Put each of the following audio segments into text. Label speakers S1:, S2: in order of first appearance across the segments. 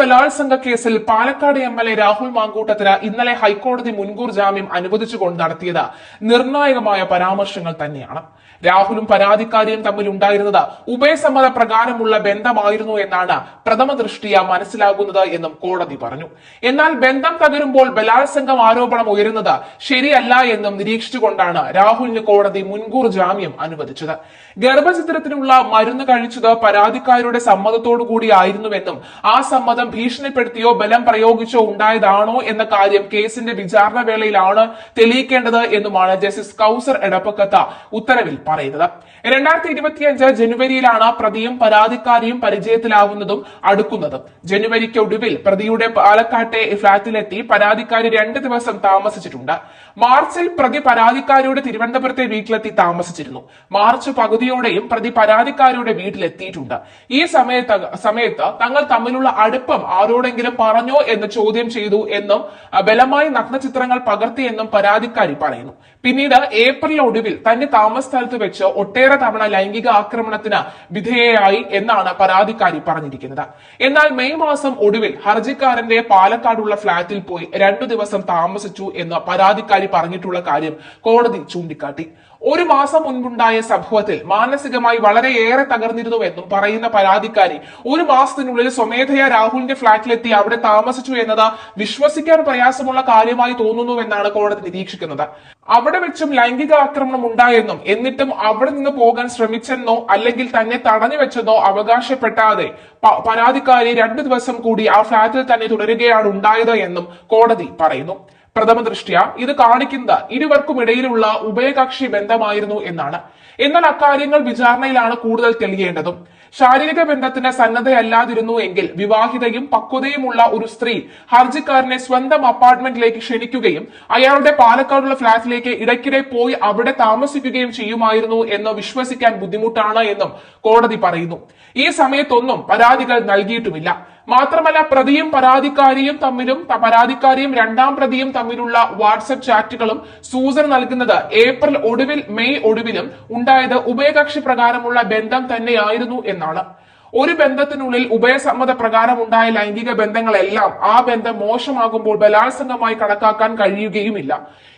S1: ബലാത്സംഗ കേസിൽ Palakkad M L A Rahul മാങ്കൂട്ടത്തിന് ഇന്നലെ ഹൈക്കോടതി മുൻകൂർ ജാമ്യം അനുവദിച്ചുകൊണ്ട് നടത്തിയത് നിർണായകമായ പരാമർശങ്ങൾ തന്നെയാണ്. രാഹുലും പരാതിക്കാരിയും തമ്മിൽ ഉണ്ടായിരുന്നത് ഉഭയസമ്മത പ്രകാരമുള്ള ബന്ധമായിരുന്നു എന്നാണ് പ്രഥമ ദൃഷ്ടിയ മനസ്സിലാകുന്നത് എന്നും കോടതി പറഞ്ഞു. എന്നാൽ ബന്ധം തകരുമ്പോൾ ബലാത്സംഗം ആരോപണം ഉയരുന്നത് ശരിയല്ല എന്നും നിരീക്ഷിച്ചുകൊണ്ടാണ് രാഹുലിന് കോടതി മുൻകൂർ ജാമ്യം അനുവദിച്ചത്. ഗർഭചിത്രത്തിനുള്ള മരുന്ന് കഴിച്ചത് പരാതിക്കാരുടെ സമ്മതത്തോടു കൂടിയായിരുന്നുവെന്നും ആ സമ്മതം ഭീഷണിപ്പെടുത്തിയോ ബലം പ്രയോഗിച്ചോ ഉണ്ടായതാണോ എന്ന കാര്യം കേസിന്റെ വിചാരണ വേളയിലാണ് തെളിയിക്കേണ്ടത് എന്നുമാണ് ജസ്റ്റിസ് കൌസർ എടപ്പക്കത്ത ഉത്തരവിൽ പറയുന്നത്. രണ്ടായിരത്തി ഇരുപത്തിയഞ്ച് ജനുവരിയിലാണ് പ്രതിയും പരാതിക്കാരിയും പരിചയത്തിലാവുന്നതും അടുക്കുന്നതും. ജനുവരിക്ക് ഒടുവിൽ പ്രതിയുടെ പാലക്കാട്ടെ ഫ്ളാറ്റിലെത്തി പരാതിക്കാരി രണ്ട് ദിവസം താമസിച്ചിട്ടുണ്ട്. മാർച്ചിൽ പ്രതി പരാതിക്കാരിയുടെ തിരുവനന്തപുരത്തെ വീട്ടിലെത്തി താമസിച്ചിരുന്നു. മാർച്ച് പകുതിയോടെയും പ്രതി പരാതിക്കാരിയുടെ വീട്ടിലെത്തിയിട്ടുണ്ട്. ഈ സമയത്ത് സമയത്ത് തങ്ങൾ തമ്മിലുള്ള അടുപ്പം ആരോടെങ്കിലും പറഞ്ഞോ എന്ന് ചോദ്യം ചെയ്തു എന്നും ബലമായി നഗ്നചിത്രങ്ങൾ പകർത്തിയെന്നും പരാതിക്കാരി പറയുന്നു. പിന്നീട് ഏപ്രിൽ ഒടുവിൽ തന്റെ താമസ സ്ഥലത്ത് വെച്ച് ഒട്ടേറെ തവണ ലൈംഗിക ആക്രമണത്തിന് വിധേയയായി എന്നാണ് പരാതിക്കാരി പറഞ്ഞിരിക്കുന്നത്. എന്നാൽ മെയ് മാസം ഒടുവിൽ ഹർജിക്കാരന്റെ പാലക്കാടുള്ള ഫ്ളാറ്റിൽ പോയി രണ്ടു ദിവസം താമസിച്ചു എന്ന് പരാതിക്കാരി പറഞ്ഞിട്ടുള്ള കാര്യം കോടതി ചൂണ്ടിക്കാട്ടി. ഒരു മാസം മുൻപുണ്ടായ സംഭവത്തിൽ മാനസികമായി വളരെയേറെ തകർന്നിരുന്നുവെന്നും പറയുന്ന പരാതിക്കാരി ഒരു മാസത്തിനുള്ളിൽ സ്വമേധയാ രാഹുലിന്റെ ഫ്ളാറ്റിലെത്തി അവിടെ താമസിച്ചു എന്നത് വിശ്വസിക്കാൻ പ്രയാസമുള്ള കാര്യമായി തോന്നുന്നുവെന്നാണ് കോടതി നിരീക്ഷിക്കുന്നത്. അവിടെ വെച്ചും ലൈംഗിക ആക്രമണം ഉണ്ടായെന്നും എന്നിട്ടും അവിടെ നിന്ന് പോകാൻ ശ്രമിച്ചെന്നോ അല്ലെങ്കിൽ തന്നെ തടഞ്ഞു വെച്ചെന്നോ അവകാശപ്പെട്ടാതെ പരാതിക്കാരി രണ്ടു ദിവസം കൂടി ആ ഫ്ളാറ്റിൽ തന്നെ തുടരുകയാണ് ഉണ്ടായത് എന്നും കോടതി പറയുന്നു. പ്രഥമ ദൃഷ്ട്യ ഇത് കാണിക്കുന്നത് ഇരുവർക്കും ഇടയിലുള്ള ഉഭയകക്ഷി ബന്ധമായിരുന്നു എന്നാണ്. എന്നാൽ അക്കാര്യങ്ങൾ വിചാരണയിലാണ് കൂടുതൽ തെളിയേണ്ടതും. ശാരീരിക ബന്ധത്തിന് സന്നദ്ധയല്ലാതിരുന്നു എങ്കിൽ വിവാഹിതയും പക്വതയുമുള്ള ഒരു സ്ത്രീ ഹർജിക്കാരനെ സ്വന്തം അപ്പാർട്ട്മെന്റിലേക്ക് ക്ഷണിക്കുകയും അയാളുടെ പാലക്കാടുള്ള ഫ്ളാറ്റിലേക്ക് ഇടയ്ക്കിടെ പോയി അവിടെ താമസിക്കുകയും ചെയ്യുമായിരുന്നു എന്ന് വിശ്വസിക്കാൻ ബുദ്ധിമുട്ടാണ് എന്നും കോടതി പറയുന്നു. ഈ സമയത്തൊന്നും പരാതികൾ നൽകിയിട്ടുമില്ല. മാത്രമല്ല പ്രതിയും പരാതിക്കാരിയും തമ്മിലും പരാതിക്കാരിയും രണ്ടാം പ്രതിയും തമ്മിലുള്ള വാട്സപ്പ് ചാറ്റുകളും സൂചന നൽകുന്നത് ഏപ്രിൽ ഒടുവിൽ മെയ് ഒടുവിലും ഉണ്ടായത് ഉഭയകക്ഷി പ്രകാരമുള്ള ബന്ധം തന്നെയായിരുന്നു എന്നാണ്. ഒരു ബന്ധത്തിനുള്ളിൽ ഉഭയസമ്മത പ്രകാരം ഉണ്ടായ ലൈംഗിക ബന്ധങ്ങളെല്ലാം ആ ബന്ധം മോശമാകുമ്പോൾ ബലാത്സംഗമായി കണക്കാക്കാൻ കഴിയുകയുമില്ല.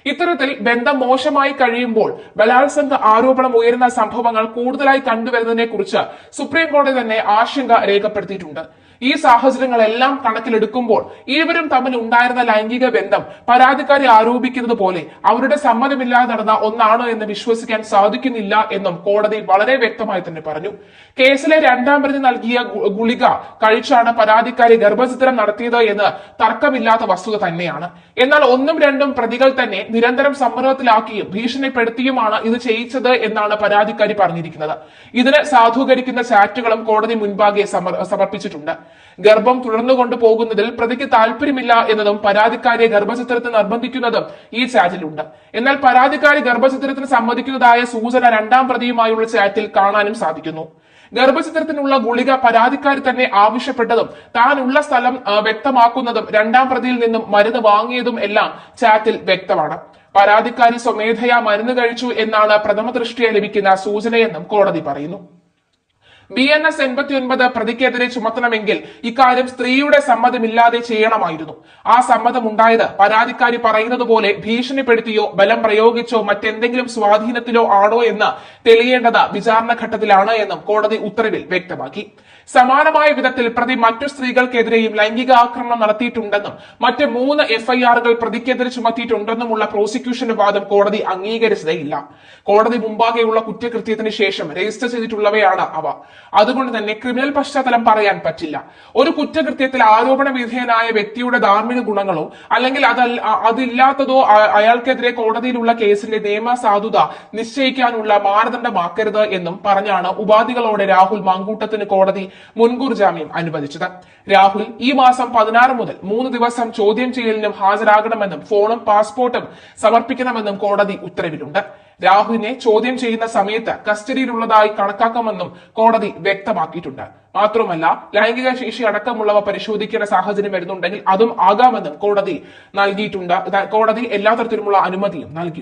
S1: ഇത്തരത്തിൽ ബന്ധം മോശമായി കഴിയുമ്പോൾ ബലാത്സംഗ ആരോപണം ഉയരുന്ന സംഭവങ്ങൾ കൂടുതലായി കണ്ടുവരുന്നതിനെ കുറിച്ച് സുപ്രീം കോടതി തന്നെ ആശങ്ക രേഖപ്പെടുത്തിയിട്ടുണ്ട്. ഈ സാഹചര്യങ്ങളെല്ലാം കണക്കിലെടുക്കുമ്പോൾ ഇരുവരും തമ്മിൽ ഉണ്ടായിരുന്ന ലൈംഗിക ബന്ധം പരാതിക്കാരെ ആരോപിക്കുന്നത് പോലെ അവരുടെ സമ്മതമില്ലാതെ നടന്ന ഒന്നാണോ എന്ന് വിശ്വസിക്കാൻ സാധിക്കുന്നില്ല എന്നും കോടതി വളരെ വ്യക്തമായി തന്നെ പറഞ്ഞു. കേസിലെ രണ്ടാം പ്രതി നൽകിയ ഗുളിക കഴിച്ചാണ് പരാതിക്കാരി ഗർഭചിത്രം നടത്തിയത് എന്ന് തർക്കമില്ലാത്ത വസ്തുത തന്നെയാണ്. എന്നാൽ ഒന്നും രണ്ടും പ്രതികൾ തന്നെ നിരന്തരം സമ്മർദ്ദത്തിലാക്കിയും ഭീഷണിപ്പെടുത്തിയുമാണ് ഇത് ചെയ്യിച്ചത് എന്നാണ് പരാതിക്കാരി പറഞ്ഞിരിക്കുന്നത്. ഇതിന് സാധൂകരിക്കുന്ന ചാറ്റുകളും കോടതി മുൻപാകെ സമർപ്പിച്ചിട്ടുണ്ട്. ഗർഭം തുടർന്നു കൊണ്ടുപോകുന്നതിൽ പ്രതിക്ക് താല്പര്യമില്ല എന്നതും പരാതിക്കാരിയെ ഗർഭചിത്രത്തിന് നിർബന്ധിക്കുന്നതും ഈ ചാറ്റിലുണ്ട്. എന്നാൽ പരാതിക്കാരി ഗർഭചിത്രത്തിന് സമ്മതിക്കുന്നതായ സൂചന രണ്ടാം പ്രതിയുമായുള്ള ചാറ്റിൽ കാണാനും സാധിക്കുന്നു. ഗർഭചിത്രത്തിനുള്ള ഗുളിക പരാതിക്കാരി തന്നെ ആവശ്യപ്പെട്ടതും ഉള്ള സ്ഥലം വ്യക്തമാക്കുന്നതും രണ്ടാം പ്രതിയിൽ നിന്നും മരുന്ന് വാങ്ങിയതും എല്ലാം ചാറ്റിൽ വ്യക്തമാണ്. പരാതിക്കാരി സ്വമേധയാ മരുന്ന് കഴിച്ചു എന്നാണ് പ്രഥമ ദൃഷ്ടിയെ ലഭിക്കുന്ന സൂചനയെന്നും കോടതി പറയുന്നു. ബി എൻ എസ് എൺപത്തി ഒൻപത് പ്രതിക്കെതിരെ ചുമത്തണമെങ്കിൽ ഇക്കാര്യം സ്ത്രീയുടെ സമ്മതമില്ലാതെ ചെയ്യണമായിരുന്നു. ആ സമ്മതം ഉണ്ടായത് പരാതിക്കാരി പറയുന്നത് പോലെ ഭീഷണിപ്പെടുത്തിയോ ബലം പ്രയോഗിച്ചോ മറ്റെന്തെങ്കിലും സ്വാധീനത്തിലോ ആണോ എന്ന് തെളിയേണ്ടത് വിചാരണ ഘട്ടത്തിലാണ് എന്നും കോടതി ഉത്തരവിൽ വ്യക്തമാക്കി. സമാനമായ വിധത്തിൽ പ്രതി മറ്റു സ്ത്രീകൾക്കെതിരെയും ലൈംഗിക ആക്രമണം നടത്തിയിട്ടുണ്ടെന്നും മറ്റ് മൂന്ന് എഫ്ഐആറുകൾ പ്രതിക്കെതിരെ ചുമത്തിയിട്ടുണ്ടെന്നുമുള്ള പ്രോസിക്യൂഷന്റെ വാദം കോടതി അംഗീകരിച്ചതേയില്ല. കോടതി മുമ്പാകെയുള്ള കുറ്റകൃത്യത്തിന് ശേഷം രജിസ്റ്റർ ചെയ്തിട്ടുള്ളവയാണ് അവ. അതുകൊണ്ട് തന്നെ ക്രിമിനൽ പശ്ചാത്തലം പറയാൻ പറ്റില്ല. ഒരു കുറ്റകൃത്യത്തിൽ ആരോപണ വിധേയനായ വ്യക്തിയുടെ ധാർമ്മിക ഗുണങ്ങളോ അല്ലെങ്കിൽ അതല്ല അതില്ലാത്തതോ അയാൾക്കെതിരെ കോടതിയിലുള്ള കേസിന്റെ നിയമസാധുത നിശ്ചയിക്കാനുള്ള മാനദണ്ഡമാക്കരുത് എന്നും പറഞ്ഞാണ് ഉപാധികളോടെ രാഹുൽ മാങ്കൂട്ടത്തിന് കോടതി മുൻകൂർ ജാമ്യം അനുവദിച്ചത്. രാഹുൽ ഈ മാസം പതിനാറ് മുതൽ മൂന്ന് ദിവസം ചോദ്യം ചെയ്യലിനും ഹാജരാകണമെന്നും ഫോണും പാസ്പോർട്ടും സമർപ്പിക്കണമെന്നും കോടതി ഉത്തരവിലുണ്ട്. രാഹുലിനെ ചോദ്യം ചെയ്യുന്ന സമയത്ത് കസ്റ്റഡിയിലുള്ളതായി കണക്കാക്കുമെന്നും കോടതി വ്യക്തമാക്കിയിട്ടുണ്ട്. മാത്രമല്ല ലൈംഗിക ശേഷി അടക്കമുള്ളവ പരിശോധിക്കേണ്ട സാഹചര്യം വരുന്നുണ്ടെങ്കിൽ അതും ആകാമെന്നും കോടതി നൽകിയിട്ടുണ്ട്. കോടതി എല്ലാ തരത്തിലുമുള്ള അനുമതിയും നൽകി